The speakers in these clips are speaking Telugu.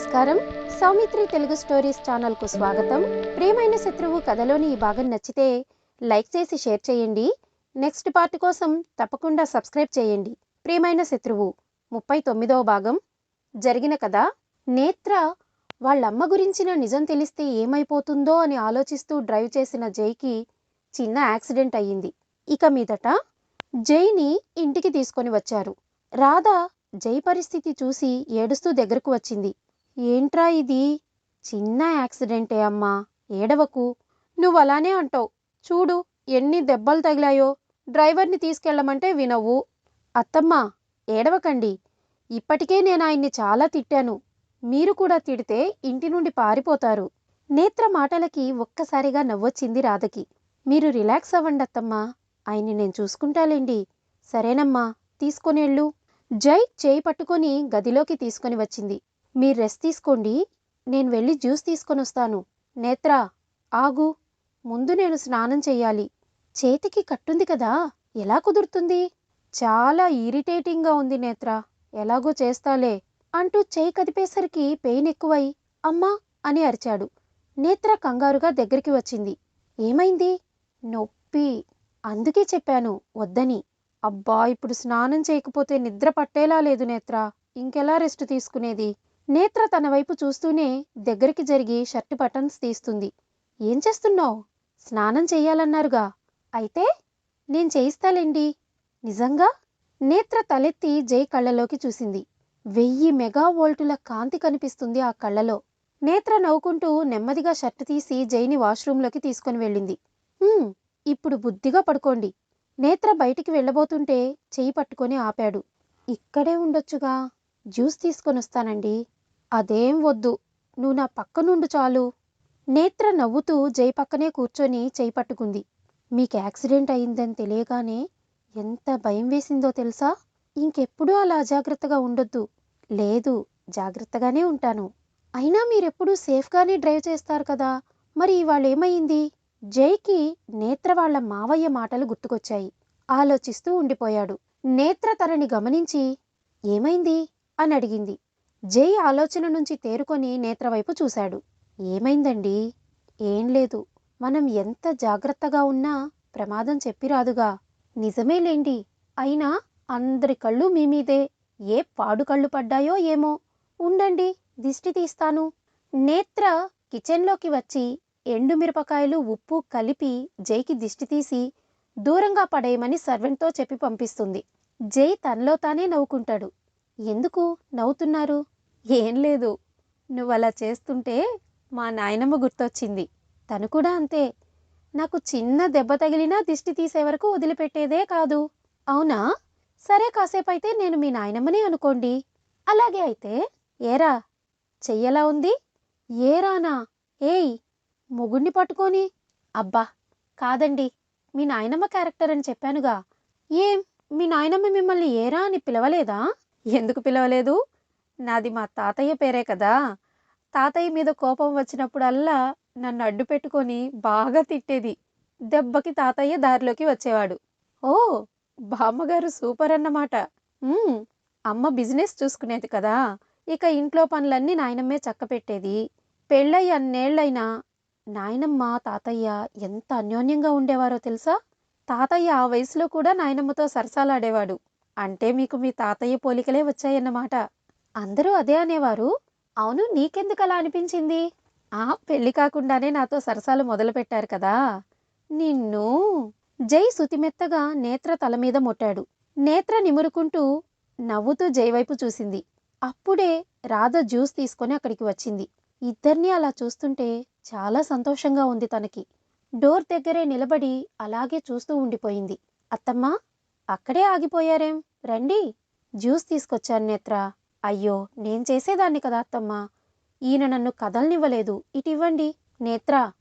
నమస్కారం. సౌమిత్రి తెలుగు స్టోరీస్ ఛానల్కు స్వాగతం. ప్రియమైన శత్రువు కథలోని ఈ భాగం నచ్చితే లైక్ చేసి షేర్ చేయండి. నెక్స్ట్ పార్ట్ కోసం తప్పకుండా సబ్స్క్రైబ్ చేయండి. ప్రియమైన శత్రువు ముప్పై తొమ్మిదవ భాగం. జరిగిన కథ నేత్ర వాళ్ళమ్మ గురించిన నిజం తెలిస్తే ఏమైపోతుందో అని ఆలోచిస్తూ డ్రైవ్ చేసిన జైకి చిన్న యాక్సిడెంట్ అయ్యింది. ఇక మీదట జైని ఇంటికి తీసుకొని వచ్చారు. రాధ జై పరిస్థితి చూసి ఏడుస్తూ దగ్గరకు వచ్చింది. ఏంట్రా ఇది? చిన్న యాక్సిడెంటే అమ్మా ఏడవకు. నువ్వు అలానే అంటావు. చూడు ఎన్ని దెబ్బలు తగిలాయో. డ్రైవర్ని తీసుకెళ్ళమంటే వినవు. అత్తమ్మ ఏడవకండి. ఇప్పటికే నేను ఆయన్ని చాలా తిట్టాను. మీరు కూడా తిడితే ఇంటి నుండి పారిపోతారు. నేత్ర మాటలకి ఒక్కసారిగా నవ్వొచ్చింది రాధకి. మీరు రిలాక్స్ అవ్వండి అత్తమ్మా. ఆయన్ని నేను చూసుకుంటాలేండి. సరేనమ్మా తీసుకొనేళ్ళు. జై చేయి పట్టుకొని గదిలోకి తీసుకొని వచ్చింది. మీరు రెస్ట్ తీసుకోండి. నేను వెళ్ళి జ్యూస్ తీసుకొని వస్తాను. నేత్ర ఆగు. ముందు నేను స్నానం చెయ్యాలి చేతికి కట్టుంది కదా ఎలా కుదురుతుంది? చాలా ఇరిటేటింగ్గా ఉంది నేత్ర. ఎలాగో చేస్తాలే అంటూ చేయి కదిపేసరికి పెయిన్ ఎక్కువై అమ్మా అని అరిచాడు. నేత్ర కంగారుగా దగ్గరికి వచ్చింది. ఏమైంది? నొప్పి. అందుకే చెప్పాను వద్దని. అబ్బా ఇప్పుడు స్నానం చేయకపోతే నిద్ర పట్టేలా లేదు నేత్ర. ఇంకెలా రెస్ట్ తీసుకునేది? నేత్ర తన వైపు చూస్తూనే దగ్గరికి జరిగి షర్ట్ బటన్స్ తీస్తుంది. ఏం చేస్తున్నావు? స్నానం చెయ్యాలన్నారుగా అయితే నేను చేయిస్తాలేండి. నిజంగా? నేత్ర తలెత్తి జై కళ్ళలోకి చూసింది. వెయ్యి మెగా వోల్టుల కాంతి కనిపిస్తుంది ఆ కళ్ళలో. నేత్ర నవ్వుకుంటూ నెమ్మదిగా షర్ట్ తీసి జైని వాష్రూంలోకి తీసుకొని వెళ్ళింది. ఇప్పుడు బుద్ధిగా పడుకోండి. నేత్ర బయటికి వెళ్ళబోతుంటే చెయ్యి పట్టుకొని ఆపాడు. ఇక్కడే ఉండొచ్చుగా. జ్యూస్ తీసుకొని వస్తానండి అదేం వద్దు. నువ్వు నా పక్కనుండు చాలు. నేత్ర నవ్వుతూ జై పక్కనే కూర్చొని చేయి పట్టుకుంది. మీకు యాక్సిడెంట్ అయిందని తెలియగానే ఎంత భయం వేసిందో తెలుసా? ఇంకెప్పుడూ అలా అజాగ్రత్తగా ఉండొద్దు. లేదు జాగ్రత్తగానే ఉంటాను. అయినా మీరెప్పుడూ సేఫ్గానే డ్రైవ్ చేస్తారు కదా. మరి ఇవాళ ఏమయ్యింది జైకి నేత్ర వాళ్ళ మావయ్య మాటలు గుర్తుకొచ్చాయి. ఆలోచిస్తూ ఉండిపోయాడు. నేత్ర తనని గమనించి ఏమైంది? అని అడిగింది. జై ఆలోచన నుంచి తేరుకొని నేత్రవైపు చూశాడు. ఏమైందండి? ఏం లేదు. మనం ఎంత జాగ్రత్తగా ఉన్నా ప్రమాదం చెప్పిరాదుగా నిజమేలేండి. అయినా అందరి కళ్ళు మీ మీదే. ఏ పాడు కళ్ళు పడ్డాయో ఏమో. ఉండండి దిష్టి తీస్తాను. నేత్ర కిచెన్లోకి వచ్చి ఎండు మిరపకాయలు ఉప్పు కలిపి జైకి దిష్టి తీసి దూరంగా పడేయమని సర్వెంట్తో చెప్పి పంపిస్తుంది. జై తనలో తానే నవ్వుకుంటాడు. ఎందుకు నవ్వుతున్నారు? ఏం లేదు. నువ్వు అలా చేస్తుంటే మా నాయనమ్మ గుర్తొచ్చింది. తను కూడా అంతే. నాకు చిన్న దెబ్బ తగిలినా దిష్టి తీసే వరకు వదిలిపెట్టేదే కాదు. అవునా? సరే కాసేపు అయితే నేను మీ నాయనమ్మనే అనుకోండి. అలాగే అయితే ఏరా? చెయ్యలా ఉంది? ఏరానా? ఏయ్! మొగుణ్ణి పట్టుకొని. అబ్బా! కాదండి. మీ నాయనమ్మ క్యారెక్టర్ అని చెప్పానుగా. ఏం? మీ నాయనమ్మ మిమ్మల్ని ఏరా అని పిలవలేదా? ఎందుకు పిలవలేదు? నాది మా తాతయ్య పేరే కదా. తాతయ్య మీద కోపం వచ్చినప్పుడల్లా నన్ను అడ్డు పెట్టుకొని బాగా తిట్టేది. దెబ్బకి తాతయ్య దారిలోకి వచ్చేవాడు. ఓ బామ్మగారు సూపర్ అన్నమాట. అమ్మ బిజినెస్ చూసుకునేది కదా. ఇక ఇంట్లో పనులన్నీ నాయనమ్మే చక్కపెట్టేది. పెళ్ళయి అన్నేళ్ళైనా నాయనమ్మ తాతయ్య ఎంత అన్యోన్యంగా ఉండేవారో తెలుసా? తాతయ్య ఆ వయసులో కూడా నాయనమ్మతో సరసాలాడేవాడు. అంటే మీకు మీ తాతయ్య పోలికలే వచ్చాయన్నమాట. అందరూ అదే అనేవారు. అవును నీకెందుకు అలా అనిపించింది? ఆ పెళ్ళి కాకుండానే నాతో సరసాలు మొదలుపెట్టారు కదా. నిన్ను జై సుతిమెత్తగా నేత్ర తల మీద మొట్టాడు. నేత్ర నిమురుకుంటూ నవ్వుతూ జై వైపు చూసింది. అప్పుడే రాధ జ్యూస్ తీసుకొని అక్కడికి వచ్చింది. ఇద్దరినీ అలా చూస్తుంటే చాలా సంతోషంగా ఉంది తనకి. డోర్ దగ్గరే నిలబడి అలాగే చూస్తూ ఉండిపోయింది. అత్తమ్మా అక్కడే ఆగిపోయారేం? రండి జ్యూస్ తీసుకొచ్చాను నేత్ర. అయ్యో నేను చేసేదాన్ని కదా అత్తమ్మా. ఈయన నన్ను కదలనివ్వలేదు. ఇటు ఇవ్వండి నేత్ర.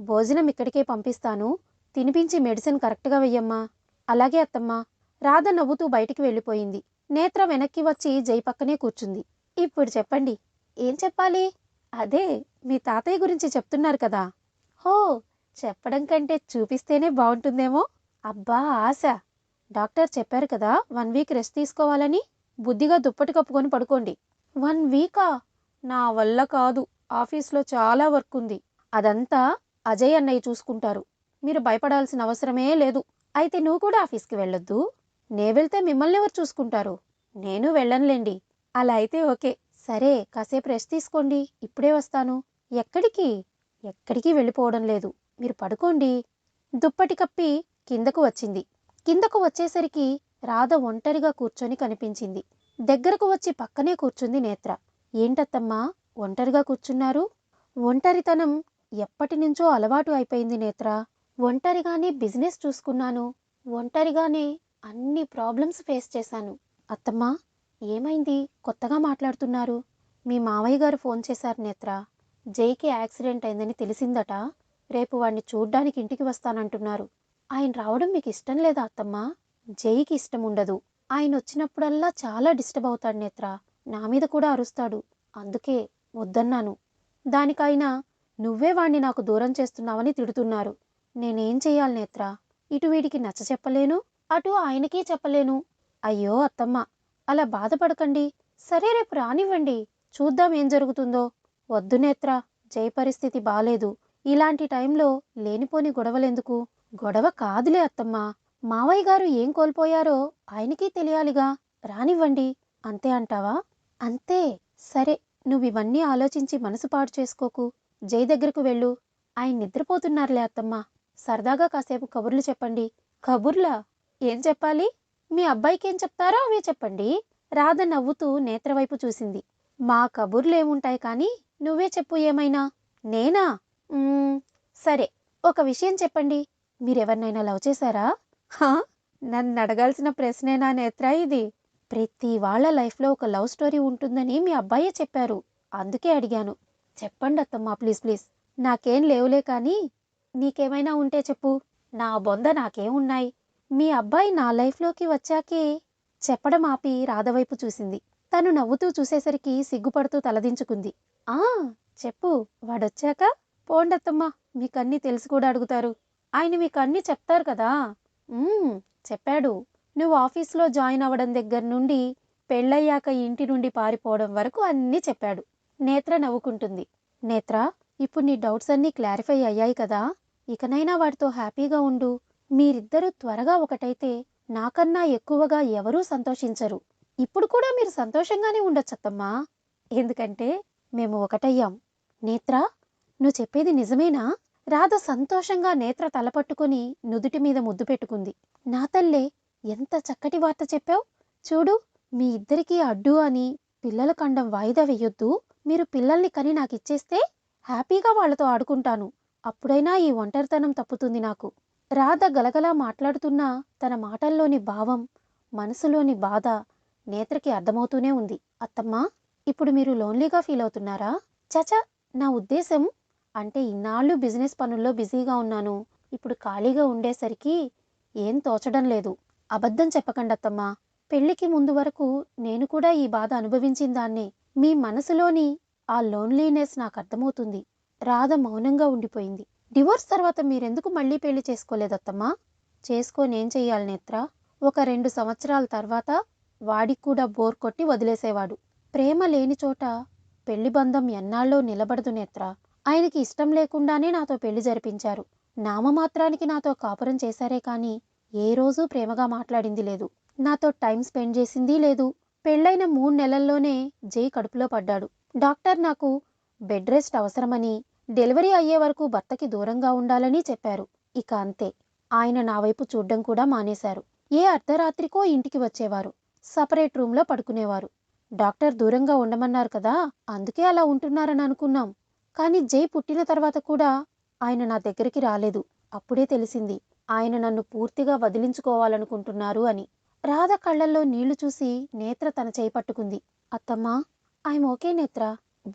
భోజనం ఇక్కడికే పంపిస్తాను. తినిపించి మెడిసిన్ కరెక్ట్గా వెయ్యమ్మా. అలాగే అత్తమ్మా రాధ నవ్వుతూ బయటికి వెళ్ళిపోయింది. నేత్ర వెనక్కి వచ్చి జై పక్కనే కూర్చుంది. ఇప్పుడు చెప్పండి ఏం చెప్పాలి? అదే మీ తాతయ్య గురించి చెప్తున్నారు కదా. హో చెప్పడం కంటే చూపిస్తేనే బాగుంటుందేమో. అబ్బా ఆశ. డాక్టర్ చెప్పారు కదా వన్ వీక్ రెస్ట్ తీసుకోవాలని? బుద్ధిగా దుప్పటి కప్పుకొని పడుకోండి. వన్ వీకా? నా వల్ల కాదు. ఆఫీస్లో చాలా వర్క్ ఉంది. అదంతా అజయ్ అన్నయ్య చూసుకుంటారు. మీరు భయపడాల్సిన అవసరమే లేదు. అయితే నువ్వు కూడా ఆఫీస్కి వెళ్ళొద్దు. నే వెళ్తే మిమ్మల్ని ఎవరు చూసుకుంటారు? నేను వెళ్ళనులేండి. అలా అయితే ఓకే. సరే కాసేపు రెస్ట్ తీసుకోండి. ఇప్పుడే వస్తాను. ఎక్కడికి? ఎక్కడికి వెళ్ళిపోవడం లేదు. మీరు పడుకోండి. దుప్పటి కప్పి కిందకు వచ్చింది. కిందకు వచ్చేసరికి రాధ ఒంటరిగా కూర్చొని కనిపించింది. దగ్గరకు వచ్చి పక్కనే కూర్చుంది నేత్ర. ఏంటత్తమ్మా ఒంటరిగా కూర్చున్నారు? ఒంటరితనం ఎప్పటి నుంచో అలవాటు అయిపోయింది నేత్ర. ఒంటరిగానే బిజినెస్ చూసుకున్నాను. ఒంటరిగానే అన్ని ప్రాబ్లమ్స్ ఫేస్ చేశాను. అత్తమ్మా ఏమైంది? కొత్తగా మాట్లాడుతున్నారు. మీ మావయ్య గారు ఫోన్ చేశారు నేత్ర. జైకి యాక్సిడెంట్ అయిందని తెలిసిందట. రేపు వాడిని చూడ్డానికి ఇంటికి వస్తానంటున్నారు. ఆయన రావడం మీకు ఇష్టం లేదా అత్తమ్మా? జైకి ఇష్టం ఉండదు. ఆయన వచ్చినప్పుడల్లా చాలా డిస్టర్బ్ అవుతాడు నేత్ర. నా మీద కూడా అరుస్తాడు. అందుకే వద్దన్నాను. దానికైనా నువ్వే వాణ్ణి నాకు దూరం చేస్తున్నావని తిడుతున్నారు. నేనేం చెయ్యాలి నేత్ర? ఇటు వీడికి నచ్చ చెప్పలేను అటు ఆయనకి చెప్పలేను. అయ్యో అత్తమ్మ అలా బాధపడకండి. సరే రేపు రానివ్వండి. చూద్దాం ఏం జరుగుతుందో. వద్దు నేత్ర జై పరిస్థితి బాలేదు. ఇలాంటి టైంలో లేనిపోని గొడవలెందుకు? గొడవ కాదులే అత్తమ్మ. మావయ్య గారు ఏం కోల్పోయారో ఆయనకి తెలియాలిగా. రానివ్వండి. అంతే అంటావా? అంతే. సరే నువ్వు ఇవన్నీ ఆలోచించి మనసు పాడు చేసుకోకు. జై దగ్గరకు వెళ్ళు. ఆయన నిద్రపోతున్నారులే అత్తమ్మ. సరదాగా కాసేపు కబుర్లు చెప్పండి. కబుర్లా? ఏం చెప్పాలి? మీ అబ్బాయికి ఏం చెప్తారో అవే చెప్పండి. రాధ నవ్వుతూ నేత్రవైపు చూసింది. మా కబుర్లేముంటాయి కానీ నువ్వే చెప్పు ఏమైనా. నేనా? సరే ఒక విషయం చెప్పండి. మీరెవరినైనా లవ్ చేశారా? హా? నన్ను అడగాల్సిన ప్రశ్నేనా నేత్ర ఇది. ప్రతి వాళ్ళ లైఫ్లో ఒక లవ్ స్టోరీ ఉంటుందని మీ అబ్బాయే చెప్పారు. అందుకే అడిగాను. చెప్పండి అత్తమ్మా ప్లీజ్ ప్లీజ్. నాకేం లేవులే కానీ నీకేమైనా ఉంటే చెప్పు. నా బొంద నాకేమున్నాయి మీ అబ్బాయి నా లైఫ్లోకి వచ్చాకే చెప్పడం ఆపి రాధవైపు చూసింది. తను నవ్వుతూ చూసేసరికి సిగ్గుపడుతూ తలదించుకుంది. ఆ చెప్పు. వాడొచ్చాక పోండత్తమ్మా మీకన్నీ తెలిసి కూడా అడుగుతారు. ఆయన మీకు అన్నీ చెప్తారు కదా? చెప్పాడు. నువ్వు ఆఫీస్లో జాయిన్ అవ్వడం దగ్గర నుండి పెళ్ళయ్యాక ఇంటి నుండి పారిపోవడం వరకు అన్నీ చెప్పాడు. నేత్ర నవ్వుకుంటుంది. నేత్ర ఇప్పుడు నీ డౌట్స్ అన్నీ క్లారిఫై అయ్యాయి కదా? ఇకనైనా వాడితో హ్యాపీగా ఉండు. మీరిద్దరూ త్వరగా ఒకటైతే నాకన్నా ఎక్కువగా ఎవరూ సంతోషించరు. ఇప్పుడు కూడా మీరు సంతోషంగానే ఉండొచ్చత్తమ్మా. ఎందుకంటే మేము ఒకటయ్యాం. నేత్ర నువ్వు చెప్పేది నిజమేనా? రాధ సంతోషంగా నేత్ర తలపట్టుకుని నుదుటి మీద ముద్దు పెట్టుకుంది. నా తల్లే ఎంత చక్కటి వార్త చెప్పావు. చూడు మీ ఇద్దరికీ అడ్డు అని పిల్లల కండం వాయిదా వెయ్యొద్దు మీరు పిల్లల్ని కని నాకిచ్చేస్తే హ్యాపీగా వాళ్ళతో ఆడుకుంటాను. అప్పుడైనా ఈ ఒంటరితనం తప్పుతుంది నాకు. రాధ గలగలా మాట్లాడుతున్నా తన మాటల్లోని భావం మనసులోని బాధ నేత్రకి అర్థమవుతూనే ఉంది. అత్తమ్మా ఇప్పుడు మీరు లోన్లీగా ఫీల్ అవుతున్నారా చచ నా ఉద్దేశం అంటే ఇన్నాళ్ళు బిజినెస్ పనుల్లో బిజీగా ఉన్నాను. ఇప్పుడు ఖాళీగా ఉండేసరికి ఏం తోచడం లేదు. అబద్ధం చెప్పకండి అత్తమ్మా. పెళ్ళికి ముందు వరకు నేను కూడా ఈ బాధ అనుభవించిన దాన్నే. మీ మనసులోని ఆ లోన్లీనెస్ నాకు అర్థమవుతుంది. రాధ మౌనంగా ఉండిపోయింది. డివోర్స్ తర్వాత మీరెందుకు మళ్ళీ పెళ్ళి చేసుకోలేదత్తమ్మా చేసుకోనేం చెయ్యాలి నేత్ర. ఒక రెండు సంవత్సరాల తర్వాత వాడికి కూడా బోర్ కొట్టి వదిలేసేవాడు. ప్రేమ లేని చోట పెళ్ళి బంధం ఎన్నాళ్ళో నిలబడదు నేత్ర. ఆయనకి ఇష్టం లేకుండానే నాతో పెళ్ళి జరిపించారు. నామమాత్రానికి నాతో కాపురం చేశారే కానీ ఏ రోజూ ప్రేమగా మాట్లాడింది లేదు. నాతో టైం స్పెండ్ చేసింది లేదు. పెళ్ళైన మూడు నెలల్లోనే జై కడుపులో పడ్డాడు. డాక్టర్ నాకు బెడ్ రెస్ట్ అవసరమని డెలివరీ అయ్యే వరకు భర్తకి దూరంగా ఉండాలని చెప్పారు. ఇక అంతే. ఆయన నా వైపు చూడ్డం కూడా మానేశారు. ఏ అర్ధరాత్రికో ఇంటికి వచ్చేవారు. సపరేట్ రూమ్లో పడుకునేవారు. డాక్టర్ దూరంగా ఉండమన్నారు కదా అందుకే అలా ఉంటున్నారని అనుకున్నాం. కానీ జై పుట్టిన తర్వాత కూడా ఆయన నా దగ్గరికి రాలేదు. అప్పుడే తెలిసింది ఆయన నన్ను పూర్తిగా వదిలించుకోవాలనుకుంటున్నారు అని. రాధ కళ్ళల్లో నీళ్ళు చూసి నేత్ర తన చేయి పట్టుకుంది. అత్తమ్మా ఐఎమ్ ఓకే నేత్ర.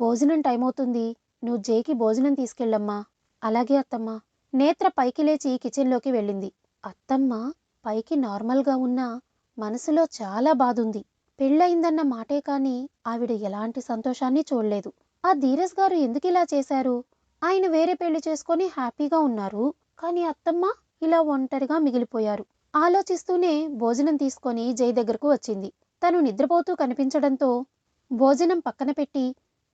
భోజనం టైం అవుతుంది. నువ్వు జైకి భోజనం తీసుకెళ్ళమ్మా. అలాగే అత్తమ్మా. నేత్ర పైకి లేచి కిచెన్లోకి వెళ్ళింది. అత్తమ్మ పైకి నార్మల్గా ఉన్నా మనసులో చాలా బాధుంది. పెళ్ళయిందన్న మాటే కాని ఆవిడ ఎలాంటి సంతోషాన్ని చూడలేదు. ఆ ధీరజ్ గారు ఎందుకు ఇలా చేశారు? ఆయన వేరే పెళ్ళి చేసుకొని హ్యాపీగా ఉన్నారు. కానీ అత్తమ్మ ఇలా ఒంటరిగా మిగిలిపోయారు. ఆలోచిస్తూనే భోజనం తీసుకొని జై దగ్గరకు వచ్చింది. తను నిద్రపోతూ కనిపించడంతో భోజనం పక్కన పెట్టి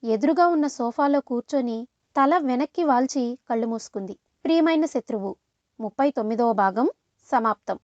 ఎదురుగా ఉన్న సోఫాలో కూర్చొని తల వెనక్కి వాల్చి కళ్ళు మూసుకుంది. ప్రియమైన శత్రువు ముప్పై తొమ్మిదవ భాగం సమాప్తం.